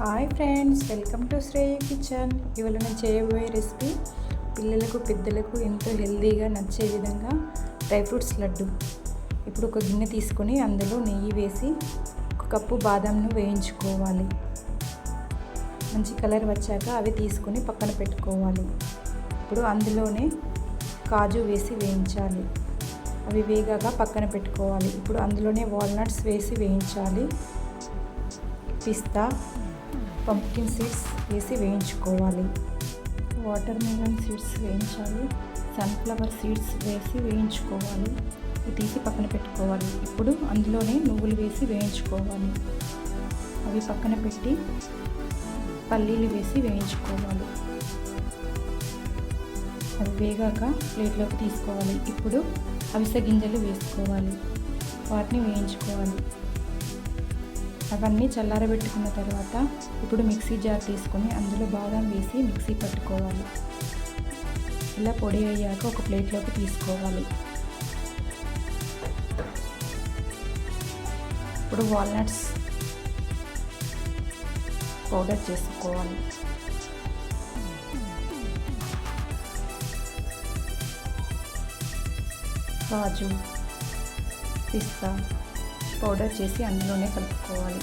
Hi friends welcome to Shreya kitchen ఇవాళ నేను చేయబోయే రెసిపీ పిల్లలకు పెద్దలకు ఎంతో హెల్తీగా నచ్చే విధంగా డ్రై ఫ్రూట్స్ లడ్డు. ఇప్పుడు ఒక గిన్నె తీసుకొని అందులో నెయ్యి వేసి ఒక కప్పు బాదంను వేయించుకోవాలి. మంచి కలర్ వచ్చాక అవి తీసుకొని పక్కన పెట్టుకోవాలి. ఇప్పుడు అందులోనే కాజు వేసి వేయించాలి. అవి వేగాక పక్కన పెట్టుకోవాలి. ఇప్పుడు అందులోనే వాల్నట్స్ వేసి వేయించాలి. పిస్తా పంప్కిన్ సీడ్స్ వేసి వేయించుకోవాలి. వాటర్ మిలన్ సీడ్స్ వేయించాలి. సన్ఫ్లవర్ సీడ్స్ వేసి వేయించుకోవాలి. ఇవి తీసి పక్కన పెట్టుకోవాలి. ఇప్పుడు అందులోనే నువ్వులు వేసి వేయించుకోవాలి. అవి పక్కన పెట్టి పల్లీలు వేసి వేయించుకోవాలి. అవి వేగాక ప్లేట్లోకి తీసుకోవాలి. ఇప్పుడు అవిసె గింజలు వేసుకోవాలి. వాటిని వేయించుకోవాలి. అవన్నీ చల్లారబెట్టుకున్న తర్వాత ఇప్పుడు మిక్సీ జార్ తీసుకొని అందులో బాదం వేసి మిక్సీ పట్టుకోవాలి. ఇలా పొడి అయ్యాక ఒక ప్లేట్లోకి తీసుకోవాలి. ఇప్పుడు వాల్నట్స్ పౌడర్ చేసుకోవాలి. కాజు పిస్తా పౌడర్ చేసి అందులోనే కలుపుకోవాలి.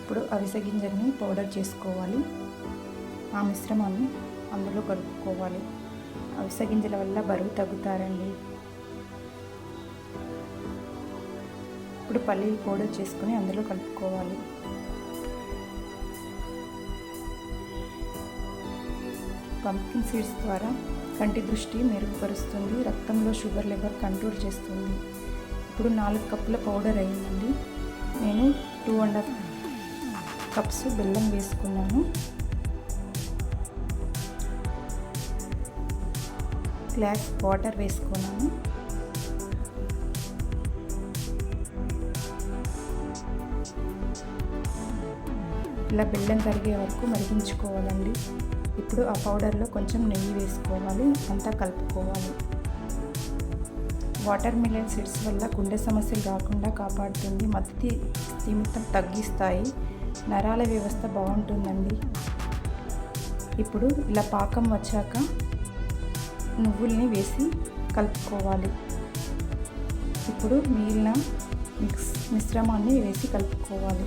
ఇప్పుడు అవిసె గింజల్ని పౌడర్ చేసుకోవాలి. ఆ మిశ్రమాన్ని అందులో కలుపుకోవాలి. అవిసె గింజల వల్ల బరువు తగ్గుతారండి. ఇప్పుడు పల్లీలు పౌడర్ చేసుకొని అందులో కలుపుకోవాలి. పంప్కిన్ సీడ్స్ ద్వారా కంటి దృష్టి మెరుగుపరుస్తుంది రక్తంలో షుగర్ లెవెల్ కంట్రోల్ చేస్తుంది. ఇప్పుడు నాలుగు కప్పుల పౌడర్ అయిందండి. నేను టూ అండ్ హాఫ్ కప్స్ బెల్లం వేసుకున్నాను. గ్లాస్ వాటర్ వేసుకున్నాను. ఇలా బెల్లం కరిగే వరకు మరిగించుకోవాలండి. ఇప్పుడు ఆ పౌడర్లో కొంచెం నెయ్యి వేసుకోవాలి అంతా కలుపుకోవాలి. వాటర్ మిలన్ సీడ్స్ వల్ల గుండె సమస్యలు రాకుండా కాపాడుతుంది. మత్తి స్థిమితం తగ్గిస్తాయి. నరాల వ్యవస్థ బాగుంటుందండి. ఇప్పుడు ఇలా పాకం వచ్చాక నువ్వుల్ని వేసి కలుపుకోవాలి. ఇప్పుడు మిగిలిన మిక్స్ మిశ్రమాన్ని వేసి కలుపుకోవాలి.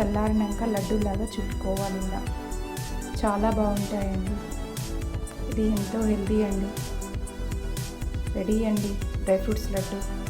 చల్లారినాక లడ్డూలాగా చుట్టుకోవాలి ఇలా చాలా బాగుంటాయండి. ఇది ఎంతో హెల్తీ అండి. రెడీ అండి. Dry fruits laddu.